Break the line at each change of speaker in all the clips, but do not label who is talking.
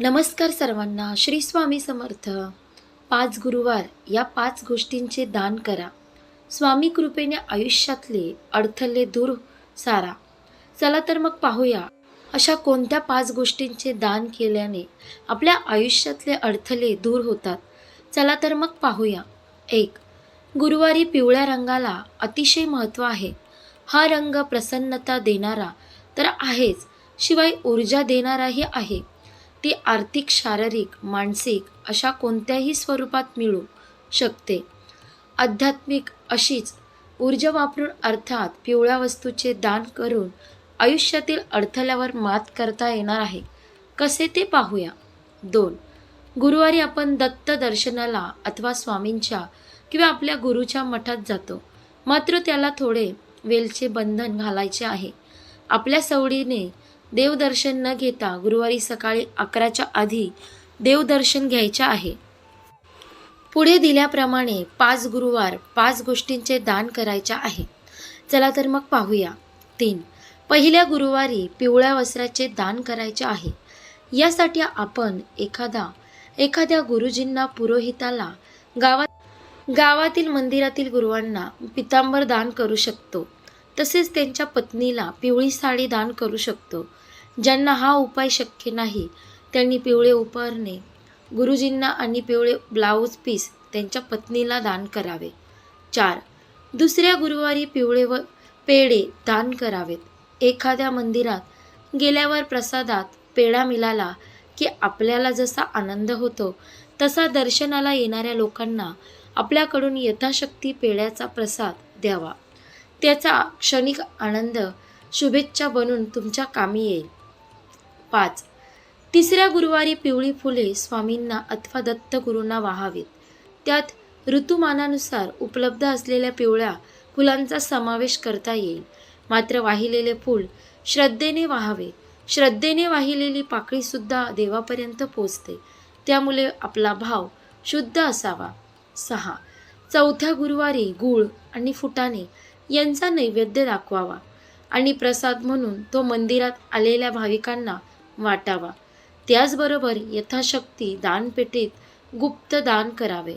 नमस्कार सर्वांना श्री स्वामी समर्थ. पाच गुरुवार या पाच गोष्टींचे दान करा. स्वामी कृपेने आयुष्यातले अडथळे दूर सारा. चला तर मग पाहूया अशा कोणत्या पाच गोष्टींचे दान केल्याने आपल्या आयुष्यातले अडथळे दूर होतात. चला तर मग पाहूया. एक गुरुवारी पिवळ्या रंगाला अतिशय महत्त्व आहे. हा रंग प्रसन्नता देणारा तर आहेच शिवाय ऊर्जा देणाराही आहे. ती आर्थिक शारीरिक मानसिक अशा कोणत्याही स्वरूपात मिळू शकते. आध्यात्मिक अशीच ऊर्जा वापरून अर्थात पिवळ्या वस्तूचे दान करून आयुष्यातील अडथळ्यावर मात करता येणार आहे. कसे ते पाहूया? दोन. गुरुवारी आपण दत्त दर्शनाला अथवा स्वामींच्या किंवा आपल्या गुरुच्या मठात जातो. मात्र त्याला थोडे वेलचे बंधन घालायचे आहे. आपल्या सवडीने देवदर्शन न घेता गुरुवारी सकाळी अकराच्या आधी देवदर्शन घ्यायचे आहे. पुढे दिल्याप्रमाणे पाच गुरुवार पाच गोष्टींचे दान करायचे आहे. चला तर मग पाहूया. तीन. पहिल्या गुरुवारी पिवळ्या वस्त्राचे दान करायचे आहे. यासाठी आपण एखादा एखाद्या गुरुजींना पुरोहिताला गावात गावातील मंदिरातील गुरुवांना पितांबर दान करू शकतो. तसेच त्यांच्या पत्नीला पिवळी साडी दान करू शकतो. ज्यांना हा उपाय शक्य नाही त्यांनी पिवळे उपरणे गुरुजींना आणि पिवळे ब्लाऊज पीस त्यांच्या पत्नीला दान करावे. चार दुसऱ्या गुरुवारी पिवळे व पेढे दान करावेत. एखाद्या मंदिरात गेल्यावर प्रसादात पेढा मिळाला की आपल्याला जसा आनंद होतो तसा दर्शनाला येणाऱ्या लोकांना आपल्याकडून यथाशक्ती पेढ्याचा प्रसाद द्यावा. त्याचा क्षणिक आनंद शुभेच्छा बनून तुमच्या कामी येईल. पाच. तिसऱ्या गुरुवारी पिवळी फुले स्वामींना अथवा दत्तगुरूंना वाहावीत. त्यात ऋतुमानानुसार उपलब्ध असलेल्या पिवळ्या फुलांचा समावेश करता येईल. मात्र वाहिलेले फूल श्रद्धेने वाहावे. श्रद्धेने वाहिलेली पाकळीसुद्धा देवापर्यंत पोचते. त्यामुळे आपला भाव शुद्ध असावा. सहा. चौथ्या गुरुवारी गूळ आणि फुटाणे यांचा नैवेद्य दाखवावा आणि प्रसाद म्हणून तो मंदिरात आलेल्या भाविकांना वाटावा. त्याचबरोबर यथाशक्ती दानपेटीत गुप्त दान करावे.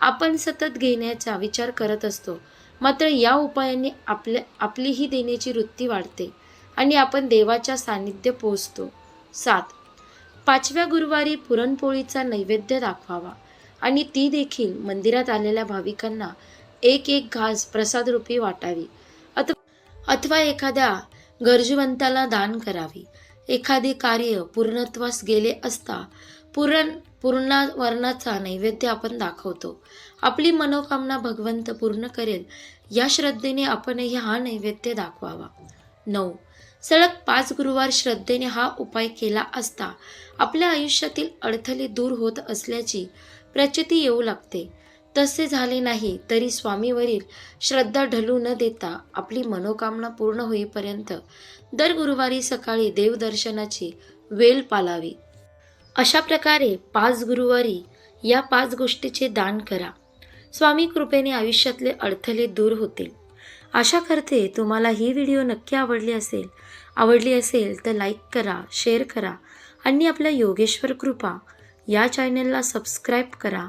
आपण सतत घेण्याचा विचार करत असतो. मात्र या उपायांनी आपल्या आपलीही देण्याची वृत्ती वाढते आणि आपण देवाच्या सान्निध्य पोचतो सात. पाचव्या गुरुवारी पुरणपोळीचा नैवेद्य दाखवावा आणि ती देखील मंदिरात आलेल्या भाविकांना एक एक घास प्रसादरूपी वाटावी. अथ अथवा एखाद्या गरजवंताला दान करावी. एखादे कार्य पूर्णत्वास गेले असता पुरण पूर्णावरणाचा नैवेद्य आपण दाखवतो. आपली मनोकामना भगवंत पूर्ण करेल. या श्रद्धेने आपणही हा नैवेद्य दाखवावा. नऊ. सलग पाच गुरुवार श्रद्धेने हा उपाय केला असता आपल्या आयुष्यातील अडथळे दूर होत असल्याची प्रचिती येऊ लागते. तसे झाले नाही तरी स्वामीवरील श्रद्धा ढलू न देता आपली मनोकामना पूर्ण होईपर्यंत दर गुरुवारी सकाळी देवदर्शनाची वेल पालावी. अशा प्रकारे पाच गुरुवारी या पाच गोष्टीचे दान करा. स्वामी कृपेने आयुष्यातले अडथळे दूर होतील. आशा करते तुम्हाला ही व्हिडिओ नक्की आवडली असेल. आवडली असेल तर लाईक करा शेअर करा आणि आपल्या योगेश्वर कृपा या चॅनलला सबस्क्राईब करा.